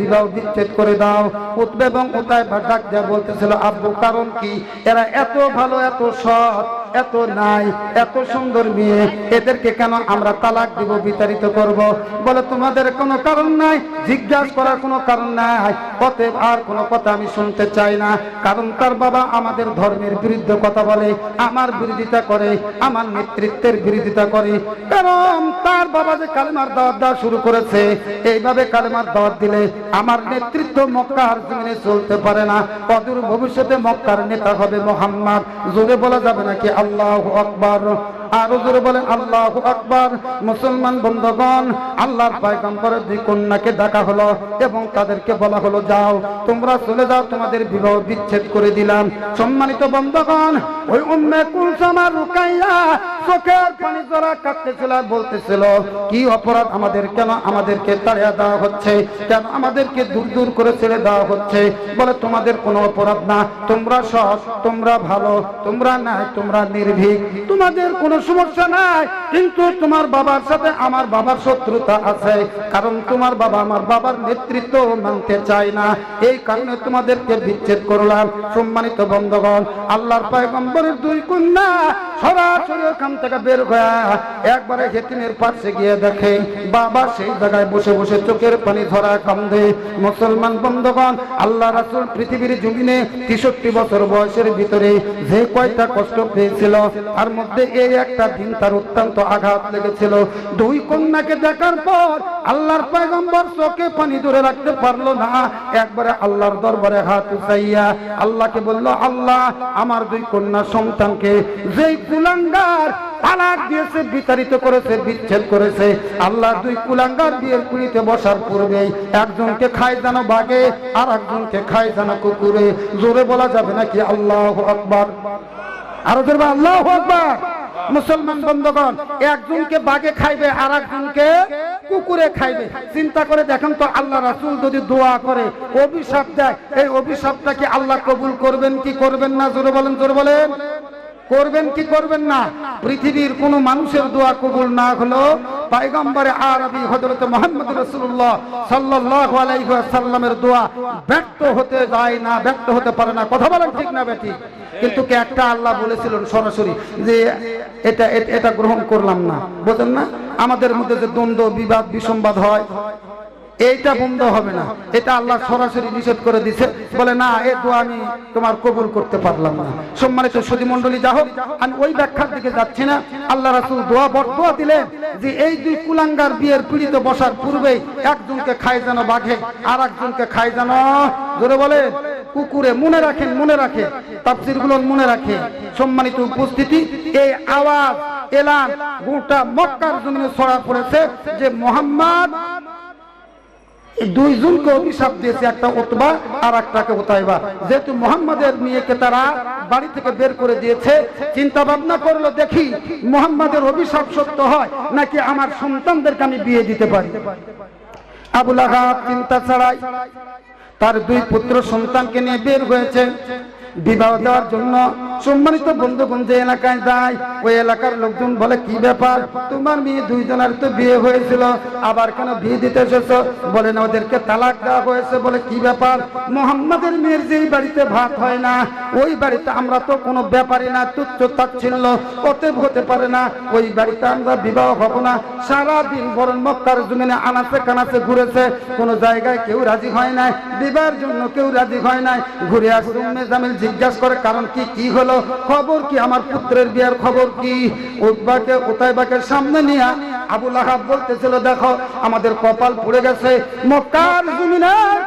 বিবাহ বিচ্ছেদ করে দাও। উঠবে এবং উতায় ভাটাক দেয়া বলতেছিল আব্বু, কারণ কি? এরা এত ভালো, এত সৎ। এত নাই, এত সুন্দর মেয়ে, এদেরকে কেন আমরা তালাক দিব, বিতাড়িত করব? বলে, তোমাদের কোনো কারণ নাই? জিজ্ঞাসা করার কোনো কারণ নাই? অতএব আর কোনো কথা আমি শুনতে চাই না। কারণ তার বাবা আমাদের ধর্মের বিরুদ্ধে কথা বলে, আমার বিরোধিতা করে, আমার নেতৃত্বের বিরোধিতা করে। কারণ তার বাবা যে কালেমার দাওয়াত দেওয়া শুরু করেছে, এইভাবে কালেমার দাওয়াত দিলে আমার নেতৃত্ব মক্কার জমিনে চলতে পারে না। অদূর ভবিষ্যতে মক্কার নেতা হবে মোহাম্মদ। জোরে বলা যাবে নাকি? আল্লাহ আকবার। আরও জোরে বলেন, আল্লাহ আকবার। মুসলমান বন্ধগণ, আল্লাহর পায়গম্বরের দুই কন্যাকে ডাকা হলো এবং তাদেরকে বলা হলো, যাও, তোমরা চলে যাও, তোমাদের বিবাহ বিচ্ছেদ করে দিলাম। সম্মানিত বন্ধগণ, ওই উম্মে কুলসামা রুকাইয়া চোখের পানি জড়া কাটতেছিল আর বলতেছিল, কি অপরাধ আমাদের? কেন আমাদেরকে তাড়িয়ে দেওয়া হচ্ছে? কেন আমাদেরকে দূর দূর করে ছেড়ে দেওয়া হচ্ছে? বলে, তোমাদের কোনো অপরাধ না। তোমরা সৎ, তোমরা ভালো, তোমরা নাই তোমরা নির্ভীক। তোমাদের কোনো সমস্যা নাই। কিন্তু তোমার বাবার সাথে আমার বাবার শত্রুতা আছে। কারণ তোমার বাবা আমার বাবার নেতৃত্ব মানতে চায় না। এই কারণে তোমাদেরকে বিচ্ছেদ করলাম। সম্মানিত বন্ধগণ, আল্লাহর পয়গম্বরের দুই কন্যা সরাসরি থেকে বের হয়ে একবারে হেতিমের পাশে গিয়ে দেখে, বাবা সেই জায়গায় বসে বসে চোখের পানি ধরা কান্দে। মুসলমান বন্ধগণ, আল্লাহ রাসূল পৃথিবীর জমিনে তেষট্টি বছর বয়সের ভিতরে যে কয়টা কষ্ট পেয়েছিল, তার মধ্যে এই একটা দিন তার অত্যন্ত আঘাত লেগেছিল। দুই কন্যাকে দেখার পর আল্লাহর পয়গম্বর চোখে পানি ধরে রাখতে পারল না। একবারে আল্লাহর দরবারে হাত উঠাইয়া আল্লাহকে বলল, আল্লাহ, আমার দুই কন্যা সন্তানকে যেই কুলাঙ্গার তালাক দিয়েছে, বিতাড়িত করেছে, বিচ্ছেদ করেছে। আল্লাহ দুই কুলাঙ্গার বিয়ের কুড়িতে বসার পূর্বেই একজনকে খায় যেন বাগে আর একজনকে খায় যেন কুকুরে। জোরে বলা যাবে নাকি আল্লাহ আকবার? আরও ধরবে আল্লাহ আকবার। মুসলমান বন্ধগণ, একজনকে বাগে খাইবে আর একজনকে কুকুরে খাইবে। চিন্তা করে দেখেন তো আল্লাহ রাসূল যদি দোয়া করে, অভিশাপ দেয়, এই অভিশাপটা কি আল্লাহ কবুল করবেন, কি করবেন না? জোরে বলেন জোরে বলেন। করবেন কি করবেন না? পৃথিবীর কোন মানুষের দোয়া কবুল না হলো পাইগম্বরে আরবি হযরত মুহাম্মদ রাসূলুল্লাহ সাল্লাল্লাহু আলাইহি ওয়াসাল্লামের দোয়া ব্যর্থ হতে যায় না, ব্যর্থ হতে পারে না। কথা বলেন ঠিক না বেটি কিন্তু কে একটা আল্লাহ বলেছিলেন সরাসরি যে এটা- এটা গ্রহণ করলাম না। বোঝেন না? আমাদের মধ্যে যে দ্বন্দ্ব, বিবাদ বিসম্বাদ হয় এইটা বন্ধ হবে না। এটা আল্লাহ সরাসরি নিষেধ করে দিছে। বলে, না, এ দোয়া আমি তোমার কবুল করতে পারলাম না। সম্মানিত সতী মন্ডলী যা হোক, আমি ওই ব্যাখ্যার দিকে যাচ্ছি না। আল্লাহ রাসূল দোয়া বরদোয়া দিলেন যে এই দুই কুলাঙ্গার বিয়ের পীড়িত বসার পূর্বেই একজনকে খায় যেন বাঘে আর একজনকে খায় যেন, জোরে বলে, কুকুরে মনে রাখেন মনে রাখে তাফসিরগুলো মনে রাখে। সম্মানিত উপস্থিতি, এই আওয়াজ, এলান গোটা মক্কার জমিনে ছড়া পড়েছে যে মোহাম্মদ দুইজনকে অভিশাপ দিয়েছে, একটা ওতবা আর একটাকে ওতাইবা যেহেতু মোহাম্মদের মেয়েকে তারা বাড়ি থেকে বের করে দিয়েছে চিন্তা ভাবনা করল, দেখি, মোহাম্মদের অভিশাপ সত্য হয়, নাকি আমার সন্তানদেরকে আমি বিয়ে দিতে পারি? আবুল আহাব চিন্তা ছাড়াই তার দুই পুত্র সন্তানকে নিয়ে বের হয়েছে। বিবাহ দেওয়ার জন্য সম্মানিত বন্ধুগণ যে এলাকায় যায়। ওই এলাকার লোকজন বলে, কি ব্যাপার? তোমার মেয়ে দুইজনের তো বিয়ে হয়েছিল, আবার কেন বিয়ে দিতে এসেছ? বলে, না, ওদেরকে তালাক দেওয়া হয়েছে বলে, কি ব্যাপার? মোহাম্মদের মেয়ের যেই বাড়িতে ভাত হয় না, ওই বাড়িতে আমরা তো কোনো ব্যাপারই না, তুচ্ছ তাচ্ছিল্য। অতএব হতে পারে না, ওই বাড়িতে আমরা বিবাহ হব না। সারা দিন বরং মক্কার জমিনে আনাচে কানাচে ঘুরেছে। কোনো জায়গায় কেউ রাজি হয় নাই, বিবাহের জন্য কেউ রাজি হয় নাই। ঘুরে উম্মে জামিল জিজ্ঞাসা করে, কারণ কি কি হলো? খবর কি? আমার পুত্রের বিয়ার খবর কি? উদ্বাকে উতাইবাকে সামনে নিয়ে আবুল আহাব বলতেছিল, দেখো, আমাদের কপাল পড়ে গেছে। মক্কার জমিনার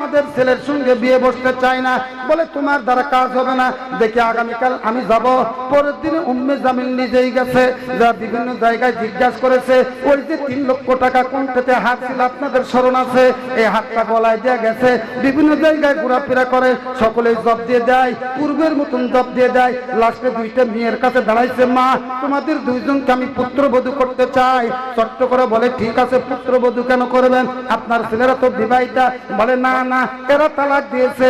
আমাদের ছেলের সঙ্গে বিয়ে বসতে চায় না। বলে, তোমার দ্বারা কাজ হবে না। দেখি আগামীকাল আমি যাব। পরের দিনে উম্মে জামিল নিজেই গেছে, যা বিভিন্ন জায়গায় জিজ্ঞাসা করেছে। ওই যে তিন লক্ষ টাকা কোনটাতে হাত ছিল, আপনাদের স্মরণ আছে? এই হাতটা গলায় দিয়ে গেছে। বিভিন্ন জায়গায় ঘোরাফেরা করে, সকলেই জব দিয়ে দেয়, পূর্বের মতন জব দিয়ে দেয়। লাস্টে দুইটা মেয়ের কাছে দাঁড়াইছে, মা, তোমাদের দুইজনকে আমি পুত্রবধূ করতে চাই। চট্ট করে বলে, ঠিক আছে, পুত্রবধূ কেন করবেন? আপনার ছেলেরা তো বিবাহিতা। বলে, না না এরা তালাক দিয়েছে।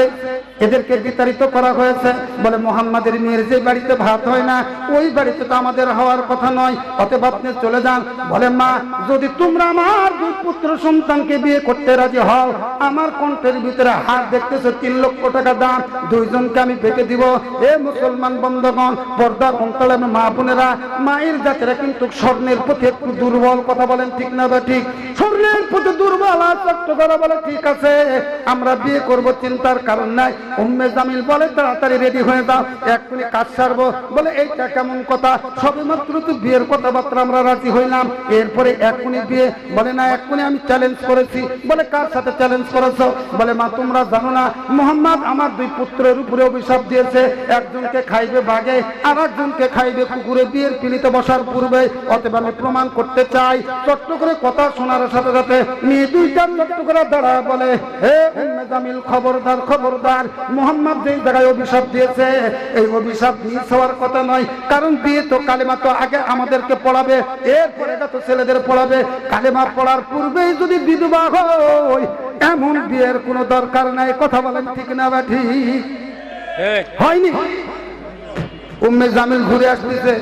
এদেরকে বিতাড়িত করা হয়েছে। বলে মোহাম্মদের মেয়ের যে বাড়িতে ভাত হয় না, ওই বাড়িতে তো আমাদের হওয়ার কথা নয়। অতএব আপনি চলে যান। বলে, মা, যদি তোমরা আমার দুই পুত্র সন্তানকে বিয়ে করতে রাজি হও, আমার কণ্ঠের ভিতরে হাত দেখতেছো তিন লক্ষ টাকা দাম। দুইজনকে আমি পেটে দিব। এ মুসলমান বন্ধগণ পর্দার অন্তলে মা বোনেরা, মায়ের জাতিরা কিন্তু স্বর্ণের প্রতি একটু দুর্বল কথা বলেন ঠিক না বা ঠিক? স্বর্ণের প্রতি দুর্বল আর করে বলে ঠিক আছে। আমরা বিয়ে করব, চিন্তার কারণ নাই। উম্মে জামিল বলে, তাড়াতাড়ি রেডি হয়ে যাও। এক্ষুনি কাজ সারবো। বলে, এইটা কেমন কথা? সবে মাত্র তো বিয়ের কথাবার্তা আমরা রাজি হইলাম। এরপরে এক্ষুনি বিয়ে। বলে, না এক্ষুনি আমি চ্যালেঞ্জ করেছি। বলে, কার সাথে চ্যালেঞ্জ করেছ? বলে, মা, তোমরা জানো না, মোহাম্মদ আমার দুই পুত্রের উপরে অভিশাপ দিয়েছে। একজনকে খাইবে বাগে আর একজনকে খাইবে কুকুরে। বিয়ের পিলিতে বসার পূর্বে, অতএব আমি প্রমাণ করতে চাই। চট্ট করে কথা শোনার সাথে সাথে মেয়ে দুইটা চট্ট করে দাঁড়ায় বলে, হে জামিল খবরদার খবরদার। মোহাম্মদ যেই জায়গায় অভিশাপ দিয়েছে এই অভিশাপ মিস হওয়ার কথা নয়। কারণ বিয়ে তো কালেমা তো আগে আমাদেরকে পড়াবে এরপরে তো ছেলেদের পড়াবে। কালেমা পড়ার পূর্বেই যদি বিধবা হয় এমন বিয়ের কোনো দরকার নাই। কথা বলেন ঠিক না বা ঠিক? হয়নি? উম্মে জামিল ঘুরে আসতেছে।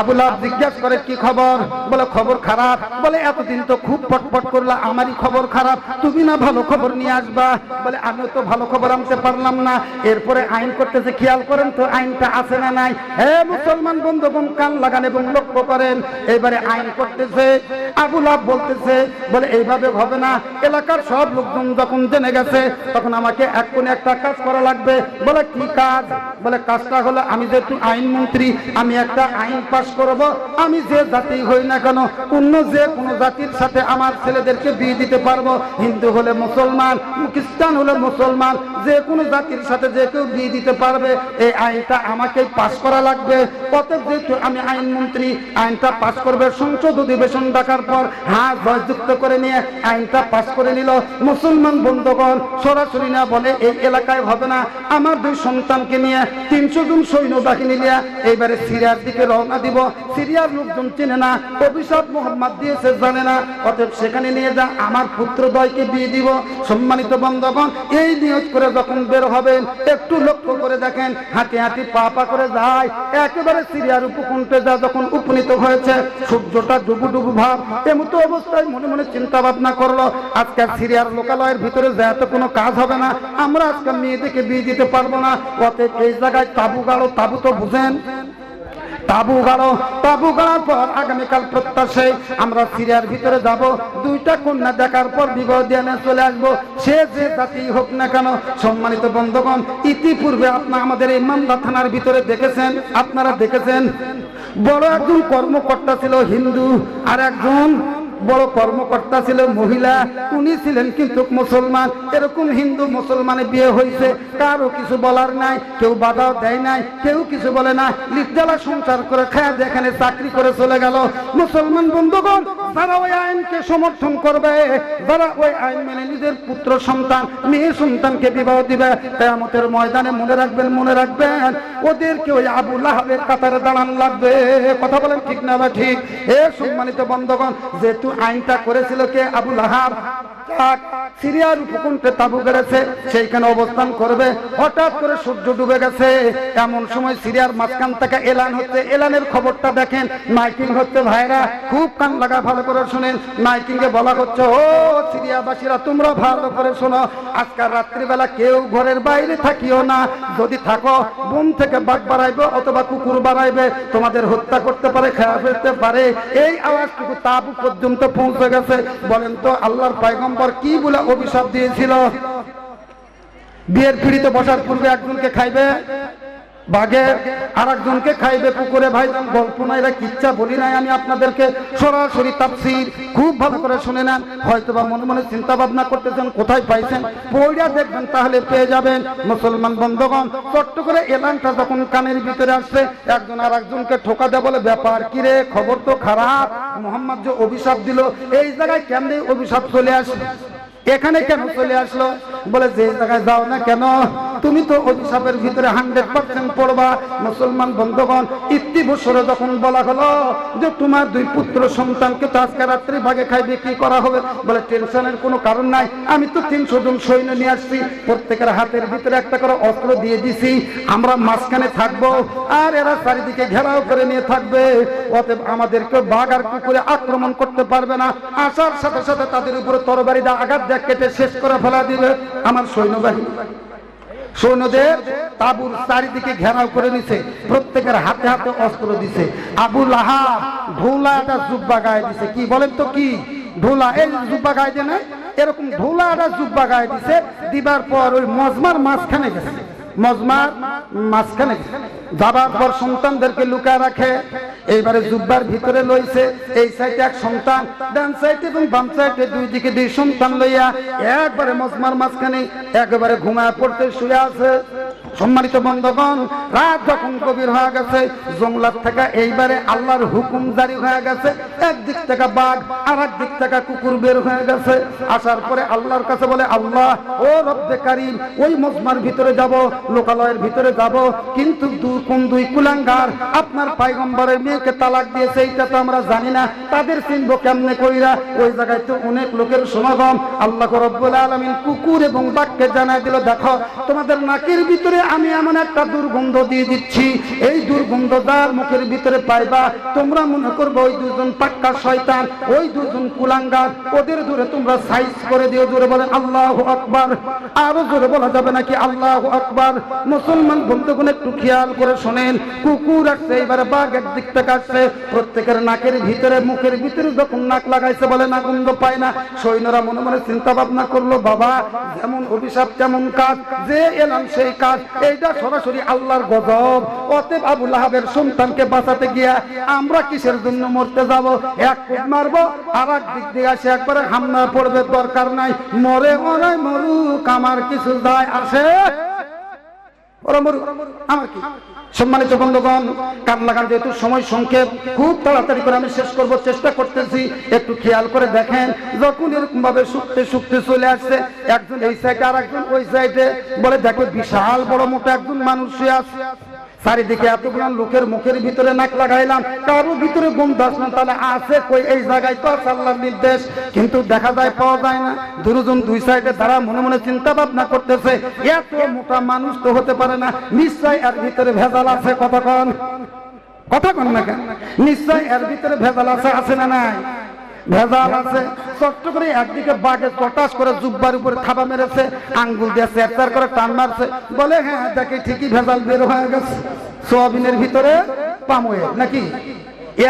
আবুল আব জিজ্ঞাসা করে, কি খবর? বলে, খবর খারাপ। বলে, এতদিন তো খুব পটপট করলা, আমারই খবর খারাপ। তুমি না ভালো খবর নিয়ে আসবা? বলে, আমিও তো ভালো খবর আনতে পারলাম না। এরপরে আইন করতেছে, খেয়াল করেন তো আইনটা আছে না নাই? হে মুসলমান বন্ধুগণ, কান লাগান এবং লক্ষ্য করেন। এবারে আইন করতেছে আবুল আব বলতেছে, বলে, এইভাবে হবে না। এলাকার সব লোকজন যখন জেনে গেছে, তখন আমাকে এক কোণে একটা কাজ করা লাগবে। বলে, কি কাজ? বলে, কাজটা হলো, আমি যেহেতু আইন মন্ত্রী আমি একটা আইন পাশ করব, আমি যে জাতি হই না কেন, অন্য যে কোনো জাতির সাথে আমার ছেলেদেরকে বিয়ে দিতে পারব। হিন্দু হলে মুসলমান খ্রিস্টান হলে মুসলমান, যে কোনো জাতির সাথে যে কেউ বিয়ে দিতে পারবে, এই আইনটা আমাকে পাশ করা লাগবে। অতএব যেহেতু আমি আইন মন্ত্রী, আইনটা পাশ করবে, সংসদ অধিবেশন ডাকার পর হাত জয়যুক্ত করে নিয়ে আইনটা পাশ করে নিল। মুসলমান বন্ধুগণ, সরাসরি না বলে এই এলাকায় হবে না। আমার দুই সন্তানকে নিয়ে তিনশো জন সৈন্য বাহিনী নিয়ে এইবারে সিরিয়ার দিকে রওনা দিব। সিরিয়ার লোকজন চেনে না, অভিশাপ মোহাম্মদ দিয়েছে, জানে না। অতএব সেখানে নিয়ে যা, আমার পুত্রদ্বয়কে বিয়ে দিব। সম্মানিত বন্ধগণ, এই নিয়োগ করে যখন বের হবেন, একটু লক্ষ্য করে দেখেন, হাঁটি হাঁটি পা পা করে যায়। একেবারে সিরিয়ার উপকণ্ঠে যা যখন উপনীত হয়েছে, সূর্যটা ডুবু ডুবু ভাব। এমতো অবস্থায় মনে মনে চিন্তা ভাবনা করল, আজকে সিরিয়ার লোকালয়ের ভিতরে যা তো কোনো কাজ হবে না, আমরা আজকে মেয়েদেরকে বিয়ে দিতে পারব না। অতএব এই জায়গায় তাবু গাড়ো তাবু তো বুঝেন। তাবু গাড়ো, তাবু গাড়ার পর আগামীকাল প্রত্যাশে আমরা সিরিয়ার ভিতরে যাব। দুইটা কন্যা দেখার পর বিবাহ চলে আসব। সে যে জাতি হোক না কেন, সম্মানিত বন্ধগণ, ইতিপূর্বে আপনার আমাদের এই মামলা থানার ভিতরে দেখেছেন, আপনারা দেখেছেন, বড় একজন কর্মকর্তা ছিল হিন্দু, আর একজন বড় কর্মকর্তা ছিলেন, মহিলা। উনি ছিলেন কিন্তু মুসলমান। এরকম হিন্দু মুসলমানে বিয়ে হয়েছে, কারও কিছু বলার নাই, কেউ বাধাও দেয় নাই, কেউ কিছু বলে না। লিপজালা সংসার করে খায়, যেখানে চাকরি করে চলে গেল। মুসলমান বন্ধুগণ, যারা ওই আইনকে সমর্থন করবে, যারা ওই আইন মেনে নিজের পুত্র, সন্তান, মেয়ে সন্তানকে বিবাহ দিবে, কেয়ামতের ময়দানে মনে রাখবেন মনে রাখবেন, ওদেরকে ওই আবু লাহাবের কাতারে দাঁড়ান লাগবে। কথা বলেন ঠিক না বা ঠিক? এ সম্মানিত বন্ধগণ যেহেতু আইনটা করেছিল কে? আবু লাহাব। যাক, সিরিয়ার উপকণ্ঠে তাবু গেড়েছে সেইখানে অবস্থান করবে। হঠাৎ করে সূর্য ডুবে গেছে। এমন সময় সিরিয়ার মাঝখান থেকে এলান হচ্ছে। এলানের খবরটা দেখেন মাইকিং হচ্ছে ভাইরা। খুব কান লাগা ভালো করে শুনেন। মাইকিং এ বলা হচ্ছে ও সিরিয়াবাসীরা তোমরা ভালো করে শোনো। আজকাল রাত্রিবেলা কেউ ঘরের বাইরে থাকিও না। যদি থাকো বুম থেকে বাঘ বাড়াইবে অথবা কুকুর বাড়াইবে। তোমাদের হত্যা করতে পারে খেয়া ফেলতে পারে। এই আওয়াজটুকু তাবু পর্যন্ত পৌঁছে গেছে। বলেন তো, আল্লাহর পায়গম্বর কি বলে অভিশাপ দিয়েছিল? বিয়ের পিড়িতে বসার পূর্বে একজনকে খাইবে? বাঘে আর একজনকে খাইবে পুকুরে। ভাই, গল্প না এরা কিচ্ছা বলি নাই আমি আপনাদেরকে। সরাসরি তাফসির খুব ভালো করে শুনে নেন। হয়তো বা মনে মনে চিন্তা ভাবনা করতেছেন, কোথায় পাইছেন? পড়িয়া দেখবেন, তাহলে পেয়ে যাবেন মুসলমান বন্ধগণ। চট্ট করে এলানটা যখন কানের ভিতরে আসছে, একজন আর একজনকে ঠোকা দেয় বলে, ব্যাপার কিরে খবর তো খারাপ। মোহাম্মদ যে অভিশাপ দিল, এই জায়গায় কেমনে অভিশাপ চলে আসলো? এখানে কেন চলে আসলো? বলে, যে জায়গায় যাও না কেন? তুমি তো অভিশাপের ভিতরে হান্ড্রেড পার্সেন্ট পড়বা। মুসলমান বন্ধুগণ ইতি বছরে যখন বলা হলো যে তোমার দুই পুত্র সন্তানকে তো আজকে রাত্রি ভাগে খাইবে, কি করা হবে? বলে, টেনশনের কোনো কারণ নাই। আমি তো তিনশো জন সৈন্য নিয়ে আসছি। প্রত্যেকের হাতের ভিতরে একটা করে অস্ত্র দিয়ে দিছি। আমরা মাঝখানে থাকব আর এরা চারিদিকে ঘেরাও করে নিয়ে থাকবে। অতএব আমাদেরকে বাঘ আর কুকুরে আক্রমণ করতে পারবে না। আসার সাথে সাথে তাদের উপরে তরবারি দা আঘাত দেখ কেটে শেষ করে ফেলা দিবে। আমার সৈন্যবাহিনী সৈন্যদের তাবুর চারিদিকে ঘেরাও করে নিছে, প্রত্যেকের হাতে হাতে অস্ত্র দিছে। আবু লাহা ঢোলা একটা জুব্বা গায়ে দিছে। কি বলেন তো কি? ঢোলা, এই জুব্বা গায়ে দেয় না, এরকম ঢোলা একটা জুব্বা গায়ে দিছে, দিবার পর ওই মজমার মাঝখানে গেছে। মজমার মাঝখানে গেছে। যাবার পর সন্তানদেরকে লুকায় রাখে। এইবারে জুব্বার ভিতরে লইছে, এই সাইডে এক সন্তান, ডান সাইডে এবং বাম সাইডে দুই দিকে দুই সন্তান লইয়া একবারে মজমার মাঝখানে একবারে ঘুমায় পড়তে শুয়ে আছে। সম্মানিত বন্ধগণ, রাত যখন গভীর হয়ে গেছে, জঙ্গলার থেকে এইবারে আল্লাহর হুকুম জারি হয়ে গেছে। একদিক থেকে বাঘ আর দিক থেকে কুকুর বের হয়ে গেছে। আসার পরে আল্লাহর কাছে বলে, আল্লাহ, ও রব্বে কারিম, ওই মজমার ভিতরে যাব, লোকালয়ের ভিতরে যাব, কিন্তু দু- কোন দুই কুলাঙ্গার আপনার পাইগম্বরের মেয়েকে তালাক দিয়েছে, এইটা তো আমরা জানি না। তাদের চিনব কেমনে কইরা? ওই জায়গায় তো অনেক লোকের সমাগম। আল্লাহ রব্বুল আলামিন কুকুর এবং বাঘকে জানাই দিল, দেখো, তোমাদের নাকের ভিতরে আমি এমন একটা দুর্গন্ধ দিয়ে দিচ্ছি। এই দুর্গন্ধ যার মুখের ভিতরে পাইবা, তোমরা মনে করবে ওই দুজন পাক্কা শয়তান, ওই দুজন কুলাঙ্গার। ওদের দূরে তোমরা সাইজ করে দিও, জোরে বলেন, আল্লাহ আকবার। আরও জোরে বলা যাবে নাকি, আল্লাহ আকবার। মুসলমান বন্ধুগণ, একটু খেয়াল করে শোনেন কুকুর আসছে এবারে বাঘ একদিক থেকে আসছে প্রত্যেকের নাকের ভিতরে মুখের ভিতরে যখন নাক লাগাইছে বলে না গন্ধ পায় না। সৈন্যরা মনে মনে চিন্তা ভাবনা করল বাবা যেমন অভিশাপ তেমন কাজ যে এলাম সেই কাজ এইটা সরাসরি আল্লাহর গজব। অতএব আবু লাহাবের সন্তানকে বাঁচাতে গিয়া আমরা কিসের জন্য মরতে যাব? এক কুট মারবো আর এক দিক দিয়ে আসে একবারে হামলা পড়বে দরকার নাই। মরে মরে মরুক আমার কিছু যায় আসে। ওরা মরুক, আমার কি? সম্মানিত বন্ধুগণ কান লাগান যেহেতু সময় সংক্ষেপ, খুব তাড়াতাড়ি করে আমি শেষ করব, চেষ্টা করতেছি, একটু খেয়াল করে দেখেন, যখন এরকম ভাবে শুকতে শুকতে চলে আসছে, একজন এই সাইডে আর একজন ওই সাইডে বলে, দেখো, বিশাল বড় মোটা একজন মানুষ আছে। চারিদিকে এতগুলো লোকের মুখের ভিতরে নাক লাগাইলাম, কারও ভিতরে গন্ধ আসলাম তাহলে আছে কই? এই জায়গায় তো আল্লাহর নির্দেশ, কিন্তু দেখা যায়, পাওয়া যায় না। দুজন দুই সাইডে তারা মনে মনে চিন্তা ভাবনা করতেছে, এত মোটা মানুষ তো হতে পারে না, নিশ্চয় এর ভিতরে ভেজাল আছে কতক্ষণ? কথা কন না কেন নিশ্চয় এর ভিতরে ভেজাল আছে আছে না নাই? ভেজাল আছে। চট্ট করে একদিকে বাঘে চটাস করে জুব্বার উপরে থাবা মেরেছে, আঙ্গুল দিয়ে চেরচার করে টান মারছে। বলে হ্যাঁ দেখে ঠিকই ভেজাল বের হয়ে গেছে। সোয়াবিনের ভিতরে পামোয়ে নাকি?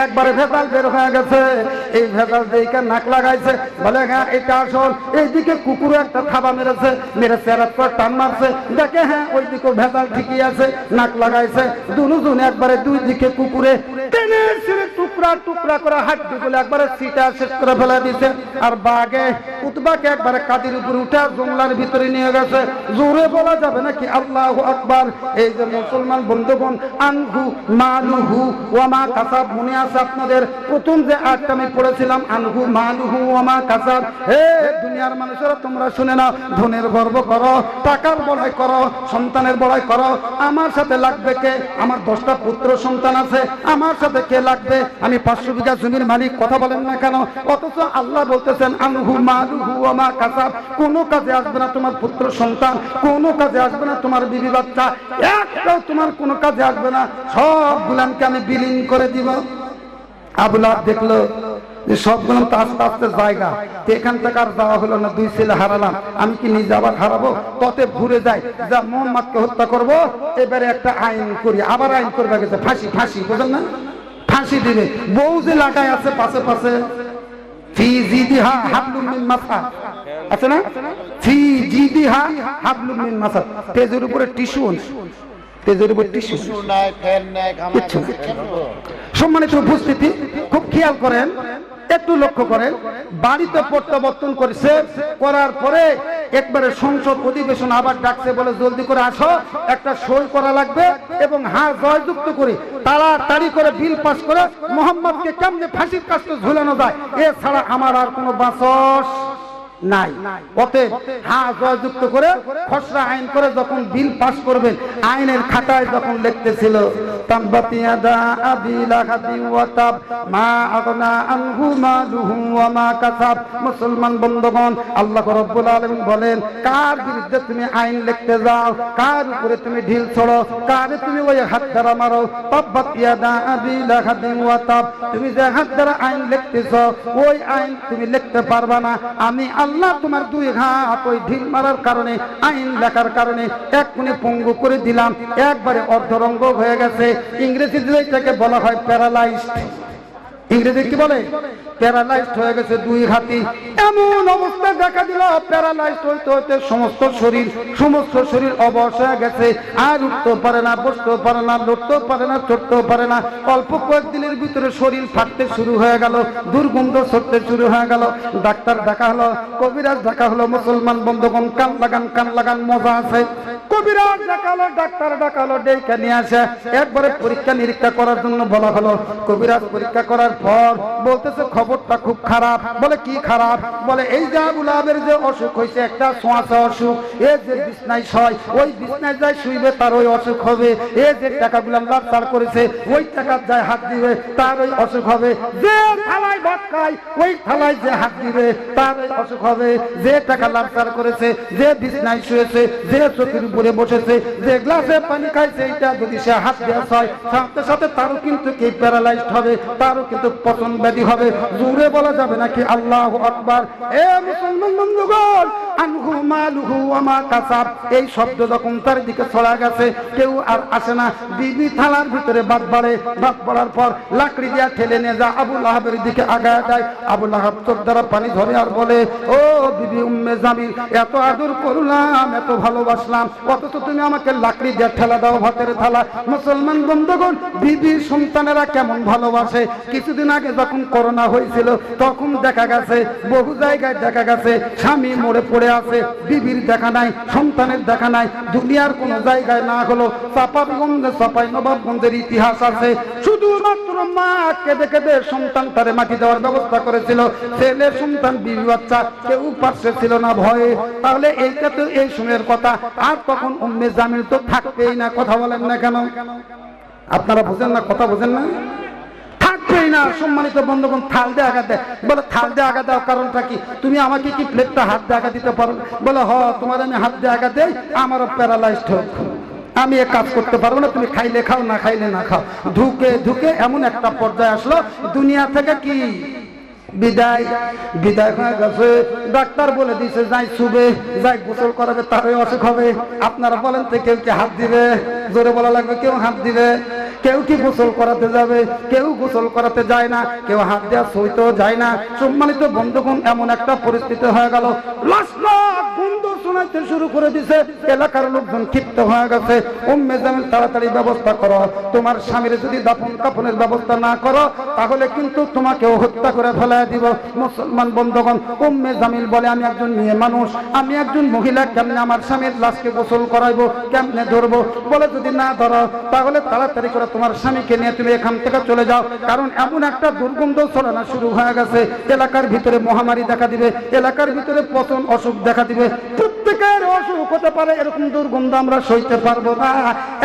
একবারে ভেজাল বের হয়ে গেছে। এই ভেজাল দিকে নাক লাগাইছে, বলে হ্যাঁ এটা আসল। এইদিকে কুকুরে একটা থাবা মেরেছে, মেরে চেরাত টান মারছে। দেখে হ্যাঁ ওই দিকে ভেজাল ঠিকই আছে, নাক লাগাইছে। দুজন একবারে দুই দিকে কুকুরে টেনে টুকরা টুকরা করে হাড্ডি গুলো একবারে সিটা শেষ করে ফেলে দিছে। আর বাঘে উতবাকে একবারে কাদির উপর উঠে জঙ্গলার ভিতরে নিয়ে গেছে। জোরে বলা যাবে নাকি আল্লাহ আকবার? এই যে মুসলমান বন্ধুগণ, আনহু, মালুহু ওয়ামা কাসাব মনে আছে আপনাদের? প্রথম যে আটটা আমি পড়েছিলাম, আনহু, মালুহু ওয়ামা কাসাব। হে দুনিয়ার মানুষেরা, তোমরা শুনে নাও, ধনের গর্ব করো, টাকার বড়াই করো, সন্তানের বড়াই করো। আমার সাথে লাগবে কে? আমার দশটা পুত্র সন্তান আছে। আমার সাথে কে লাগবে? আমি পাঁচশো বিঘা জমির মালিক, কথা বলেন না কেন? অথচ আল্লাহ বলতেছেন, আনহু মালুহু কাসাব। কোনো কাজে আসবে না তোমার পুত্র সন্তান, কোনো কাজে আসবে না তোমার বিবি বাচ্চা, একটাও তোমার কোনো কাজে আসবে না। সব গুলানকে আমি বিলীন করে দিব। আবুলাহ দেখল যে সবগুলো তো আস্তে আস্তে জায়গা এখান থেকে আর যাওয়া হলো না, দুই ছেলে হারালাম। আমি কি নিজে আবার হারাবো? ততে ঘুরে যাই, যা মোহাম্মদকে হত্যা করব, এবারে একটা আইন করি, আবার আইন করবে গেছে, ফাঁসি ফাঁসি বুঝলেন না? ফাঁসি দিবে। বউ যে লাগায় আছে পাশে পাশে। ফি জিদিহা হাবলুম মিন মাসা আছে না? ফি জিদিহা হাবলুম মিন মাসা পেজের উপরে টিস্যু পেজের উপরে টিস্যু। নাই ফ্যান নাই ঘামা সম্মানিত উপস্থিতি খুব খেয়াল করেন একটু লক্ষ্য করেন। বাড়িতে প্রত্যাবর্তন করেছে করার পরে একবারে সংসদ অধিবেশন আবার ডাকছে বলে জলদি করে আসো, একটা সই করা লাগবে এবং হা জয়যুক্ত করে তারা তাড়ি করে বিল পাস করে মোহাম্মদকে কেমনে ফাঁসির কাজটা ঝুলানো যায়, এছাড়া আমার আর কোনো বাসস নাই। অতএব হ্যাঁ জয়যুক্ত করে খসড়া আইন করে যখন বিল পাস করবেন, আইনের খাতায় যখন লিখতেছিল মুসলমান বন্ধুগণ, আল্লাহ বলেন, কার বিরুদ্ধে তুমি আইন লিখতে যাও, কার উপরে তুমি ঢিল ছড়ো, কার তুমি ওই হাত দ্বারা মারো? তাব্বাতিয়াদা আবি লাহাবি ওয়া তাব, তুমি যে হাত দ্বারা আইন লিখতেছ, ওই আইন তুমি লিখতে পারবা না। আমি আল্লাহ তোমার দুই হাত ওই ঢিল মারার কারণে, আইন লেখার কারণে এক কোণে পঙ্গু করে দিলাম। একবারে অর্ধরঙ্গ হয়ে গেছে। ইংরেজিতে বলা হয় প্যারালাইজ ইংরেজি কি বলে? প্যারালাইজড হয়ে গেছে দুই হাতি। এমন অবস্থা দেখা দিল, প্যারালাইজড হইতে হইতে সমস্ত শরীর সমস্ত শরীর অবশ হয়ে গেছে। আর উঠতে পারে না, বসতেও পারে না, লড়তেও পারে না, চড়তেও পারে না। অল্প কয়েকদিনের ভিতরে শরীর ফাটতে শুরু হয়ে গেল, দুর্গন্ধ ছড়তে শুরু হয়ে গেল। ডাক্তার দেখা হলো, কবিরাজ দেখা হলো, মুসলমান বন্ধুগণ কান লাগান কান লাগান, মজা আছে। কবিরাজ হলো, ডাক্তার ডাকা হলো, ডেকে নিয়ে আসে। একবারে পরীক্ষা নিরীক্ষা করার জন্য বলা হলো। কবিরাজ পরীক্ষা করার পর বলতেছে খবরটা খুব খারাপ। বলে, কি খারাপ? বলে, এই যে আবুল আবের যে অসুখ হয়েছে, একটা ছোঁয়াচা অসুখ। এ যে বিছনায় শয়, ওই বিছনায় যায় শুইবে, তার ওই অসুখ হবে। এ যে টাকাগুলো লাড়তাড় করেছে, ওই টাকার যায় হাত দিবে, তার ওই অসুখ হবে। যে থালায় ভাত খায়, ওই থালায় যে হাত দিবে, তার ওই অসুখ হবে। যে টাকা লাড়তাড় করেছে, যে বিছনায় শুয়েছে, যে চোখের উপরে বসেছে, যে গ্লাসে পানি খাইছে, এইটা যদি সে হাত দেওয়া হয় সাথে সাথে তারও কিন্তু কি প্যারালাইজড হবে, তারও কিন্তু পতন ব্যাধি হবে। জোরে বলা যাবে নাকি? আল্লাহ আকবার। এ মুসলমান বন্ধুগণ, আনহু মালুহু ওয়ামা কাসাব। এই শব্দ যখন তার দিকে ছড়া গেছে, কেউ আর আসে না। বিবি থালার ভিতরে বাদ বাড়ে। বাদ পড়ার পর লাকড়ি দিয়া ঠেলে নিয়ে যা আবু লাহাবের দিকে আগায় দেয়। আবু লাহাব চোখ দ্বারা পানি ধরে আর বলে, ও বিবি উম্মে জামিল, এত আদর করলাম, এত ভালোবাসলাম। অথচ তুমি আমাকে লাকড়ি দিয়ে ঠেলা দাও ভাতের থালা। মুসলমান বন্ধুগণ, বিবির সন্তানেরা কেমন ভালোবাসে। কিছুদিন আগে যখন করোনা হয়েছিল, তখন দেখা গেছে, বহু জায়গায় দেখা গেছে, স্বামী মরে পড়ে আছে, বিবির দেখা নাই, সন্তানের দেখা নাই, দুনিয়ার কোন জায়গায় না হলো চাপাবগঞ্জে চাপাই নবাবগঞ্জের ইতিহাস আছে। শুধুমাত্র মা কেঁদে কেঁদে সন্তান তারে মাটি দেওয়ার ব্যবস্থা করেছিল, ছেলে, সন্তান, বিবি, বাচ্চা, কেউ পাশে ছিল না ভয়ে। তাহলে এইটা তো এই সময়ের কথা, আর তখন উম্মে জামিল তো থাকতেই না, কথা বলেন না কেন? আপনারা বুঝেন না, কথা বুঝেন না? না, সম্মানিত বন্ধুগণ, থাল দিয়ে আঘাত দেয়। বলে, থাল দিয়ে আঘাত দেওয়ার কারণটা কি? তুমি আমাকে কি প্লেটটা হাত দিয়ে আঘাত দিতে পারো? বলে, হ, তোমার আমি হাত দিয়ে আঘাত দেই, আমারও প্যারালাইজড হোক। আমি এ কাজ করতে পারব না, তুমি খাইলে খাও, না খাইলে না খাও। ধুকে ধুকে এমন একটা পর্যায়ে আসলো, দুনিয়া থেকে কি? বিদায়। বিদায় হয়ে গেছে। ডাক্তার বলে দিছে, যাই শুবে, যাই গোসল করাবে, তারই অসুখ হবে। আপনারা বলেন তো, কেউ কি হাত দিবে? জোরে বলা লাগবে, কেউ হাত দিবে? কেউ কি গোসল করাতে যাবে? কেউ গোসল করাতে যায় না। কেউ হাত দেওয়া সইতেও যায় না। সম্মানিত বন্ধুগণ, এমন একটা পরিস্থিতি হয়ে গেল। লাশ লাখ গন্ধ শোনাতে শুরু করে দিছে, এলাকার লোকজন ক্ষিপ্ত হয়ে গেছে। উম্মে জামিল, তাড়াতাড়ি ব্যবস্থা করো। তোমার স্বামীর যদি দাফন কাফনের ব্যবস্থা না করো, তাহলে কিন্তু তোমাকেও হত্যা করে ফেলায় দিব। মুসলমান বন্ধুগণ, উম্মে জামিল বলে, আমি একজন মেয়ে মানুষ, আমি একজন মহিলা, কেমনে আমার স্বামীর লাশকে গোসল করাইবো, কেমনে ধরবো? বলে, যদি না ধরো, তাহলে তাড়াতাড়ি করে তোমার স্বামীকে নিয়ে তুমি এখান থেকে চলে যাও। কারণ এমন একটা দুর্গন্ধ ছড়ানো শুরু হয়ে গেছে। এলাকার ভিতরে মহামারী দেখা দিবে, এলাকার ভিতরে পতন অসুখ দেখা দিবে। প্রত্যেকের অসুখ হতে পারে, এরকম দুর্গন্ধ আমরা সইতে পারব না।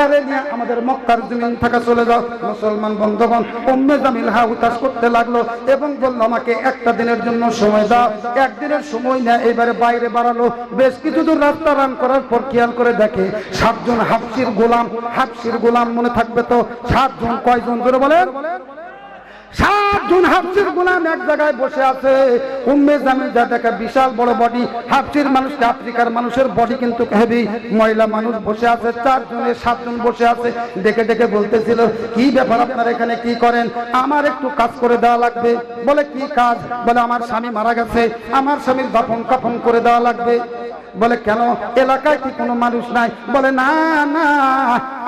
এরে নিয়ে আমাদের মক্কার জমিন থাকা চলে যাও। মুসলমান বন্ধুগণ, উম্মে জামিল হা উতাস করতে লাগল এবং বলল, আমাকে একটা দিনের জন্য সময় দাও। একদিনের সময় না এবারে বাইরে বাড়ালো। বেশ কিছু দূর রাস্তা রান করার পর খেয়াল করে দেখে সাতজন হাফসির গোলাম হাফসির গোলাম মনে থাকবে তো? সাতজন, কয়জন? করে বলেন। সাতজন হাফসির গোলাম এক জায়গায় বসে আছে। উম্মে জামিল যা দেখা বিশাল বড় বডি হাফসির মানুষ আফ্রিকার মানুষের বডি কিন্তু হেভি মহিলা মানুষ বসে আছে চারজনের সাতজন বসে আছে। বলতেছিল, কি ব্যাপার আপনারা এখানে? কি করেন? আমার একটু কাজ করে দেওয়া লাগবে। বলে, কি কাজ? বলে, আমার স্বামী মারা গেছে। আমার স্বামীর কাফন করে দেওয়া লাগবে। বলে, কেন? এলাকায় কি কোনো মানুষ নাই? বলে, না না,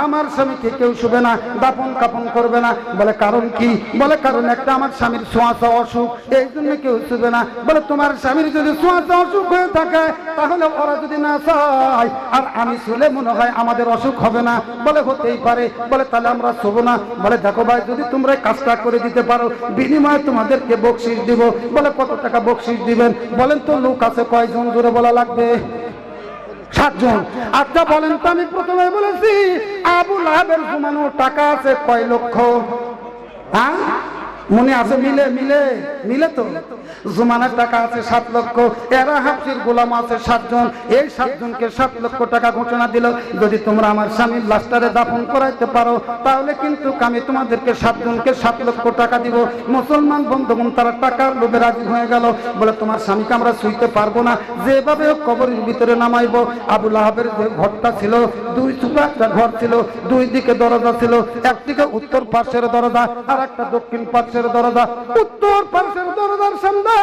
আমার স্বামীকে কেউ শুবে না দাপন কাপন করবে না। বলে, কারণ কি? বলে, কারণ একটা আমার স্বামীর ছোঁয়াচা অসুখ, এই জন্য কেউ ছুবে না। বলে, তোমার স্বামীর যদি ছোঁয়াচা অসুখ হয়ে থাকে, তাহলে ওরা যদি না চায়, আর আমি শুলে মনে হয় আমাদের অসুখ হবে না। বলে, হতেই পারে। বলে, তাহলে আমরা শোব না। বলে, দেখো ভাই, যদি তোমরা কাজটা করে দিতে পারো, বিনিময়ে তোমাদেরকে বকশিস দিব। বলে, কত টাকা বকশিস দিবেন? বলেন তো, লোক আছে কয়জন? জোরে বলা লাগবে। সাতজন। আচ্ছা বলেন তো, আমি প্রথমে বলেছি, আবু লাহাবের ঘুমানো টাকা আছে কয় লক্ষ? হ্যাঁ? মনে আছে, মিলে মিলে মিলে তো? জুমানের টাকা আছে সাত লক্ষ, এরা হাফসির গোলাম আছে সাতজন। এই সাতজনকে সাত লক্ষ টাকা ঘোষণা দিল, যদি তোমরা আমার স্বামীর লাস্টারে দাফন করাইতে পারো, তাহলে কিন্তু আমি তোমাদেরকে সাতজনকে সাত লক্ষ টাকা দিব। মুসলমান বন্ধুগণ, তারা টাকার লোভে রাজি হয়ে গেল। বলে, তোমার স্বামীকে আমরা শুইতে পারব না। যেভাবে কবরের ভিতরে নামাইবো। আবুল আহাবের যে ঘরটা ছিল, দুই ছোট একটা ঘর ছিল, দুই দিকে দরজা ছিল, একদিকে উত্তর পার্শ্বের দরজা আর একটা দক্ষিণ পার্শ্বের দরজা, উত্তর পার্শ্বের দরজার সামনে।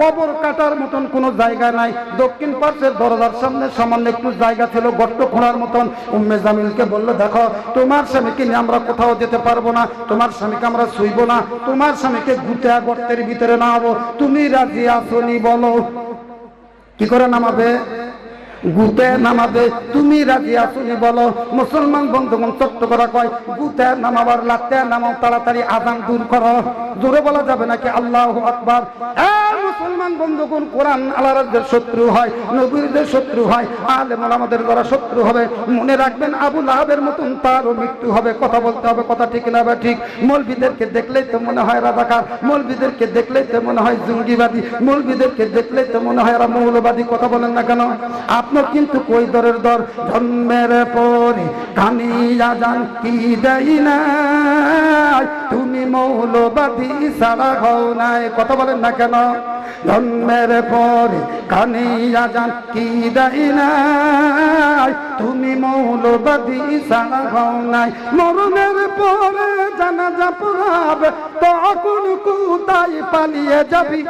কবর কাটার মতন কোনো জায়গা নাই। দক্ষিণ পার্শ্বের দরজার সামনে সামান্য একটু জায়গা ছিল, গর্ত খোঁড়ার মতন। উম্মে জামিলকে বলল, দেখো, তোমার স্বামীকে নিয়ে আমরা কোথাও যেতে পারব না। তোমার স্বামীকে আমরা শুইব না। তোমার স্বামীকে গুটা গর্তের ভিতরে নামাবো। তুমি রাজি আসনি বলো। কি করে নামাবে? গুতে নামাবে তুমি রাজি আসুনি বলো? মুসলমান বন্ধুগণ চট্ট করা কয়, গুতে নামাবার লাগতে নামাও, তাড়াতাড়ি আজান দূর করো। জোরে বলা যাবে নাকি? আল্লাহ আকবার। মুসলমান বন্ধুগণ, কোরআন আল্লাহর শত্রু হয় নবীদের শত্রু হয়, আলেম আমাদের দ্বারা শত্রু হবে। মনে রাখবেন, আবু লাহাবের মতন তারও মৃত্যু হবে। কথা বলতে হবে, কথা ঠিক না বা ঠিক। মৌলবিদেরকে দেখলেই তো মনে হয় রাজাকার। মৌলবিদেরকে দেখলেই তো মনে হয় জঙ্গিবাদী। মৌলবিদেরকে দেখলেই তো মনে হয় এরা মৌলবাদী। কথা বলেন না কেন? আপনার কিন্তু কই দরের দর? জন্মের পরে কানিয়া জান কি দেই না তুমি মৌলবাদী, সারা হও নাই। কথা বলেন না কেন? জন্মের পরে কানিয়া আজান কি দেয় নাই? তুমি মৌলবাদী সারা হও নাই। মরণের পরে জানা যা পড়াবে, তখন কোথায় পালিয়ে যাবি।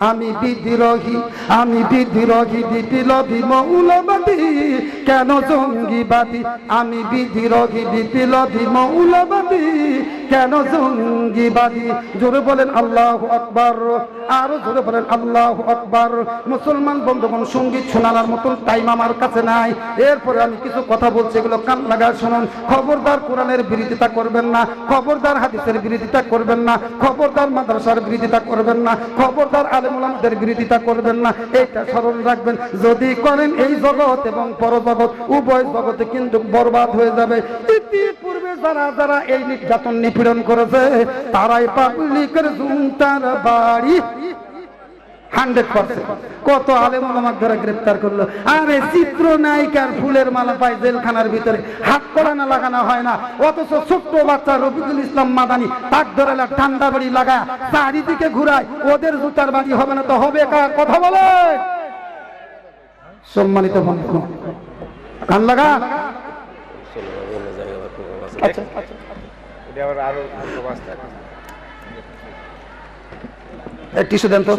আমি বিদ্রোহী আমি বিদ্রোহী, বিপ্লবী মৌলবাদী। কেন জঙ্গিবাদী? আমি বিদ্রোহী, বিপ্লবী মৌলবাদী। কেন জঙ্গিবাদী? জোরে বলেন আল্লাহ আকবার। আরও জোরে বলেন আল্লাহ আকবার। মুসলমান বন্ধুগণ, সংগীত শোনানোর মতন টাইম আমার কাছে নাই। এরপরে আমি কিছু কথা বলছি, এগুলো কান লাগায় শুনুন। খবরদার কোরআনের বিরোধিতা করবেন না, খবরদার হাদিসের বিরোধিতা করবেন না, খবরদার মাদ্রাসার বিরোধিতা করবেন না, খবরদার আলেমুলামদের বিরোধিতা করবেন না। এটা স্মরণ রাখবেন। যদি করেন এই জগৎ এবং পর জগৎ উভয় জগতে কিন্তু বরবাদ হয়ে যাবে। ইতিপূর্বে যারা যারা এই নির্যাতন নিপীড়ন করেছে, তারাই পাবলিকের জুম তার বাড়ি। Hundred percent. কত আলেম আমাকে ধরে গ্রেপ্তার করল। আরে চিত্র নায়িকার ফুলের মালা পায় জেলখানার ভিতরে। হাত করা না লাগানো হয় না। অথচ ছোট্ট বাচ্চা রফিকুল ইসলাম মাদানি তাক ধরে ঠান্ডা বাড়ি লাগা চারিদিকে ঘুরায়। ওদের জুতার বাড়ি হবে না তো হবে কার? কথা বলে। সম্মানিত বন্ধু কান লাগা। আচ্ছা আবার আরও টিস্যু দেন তো।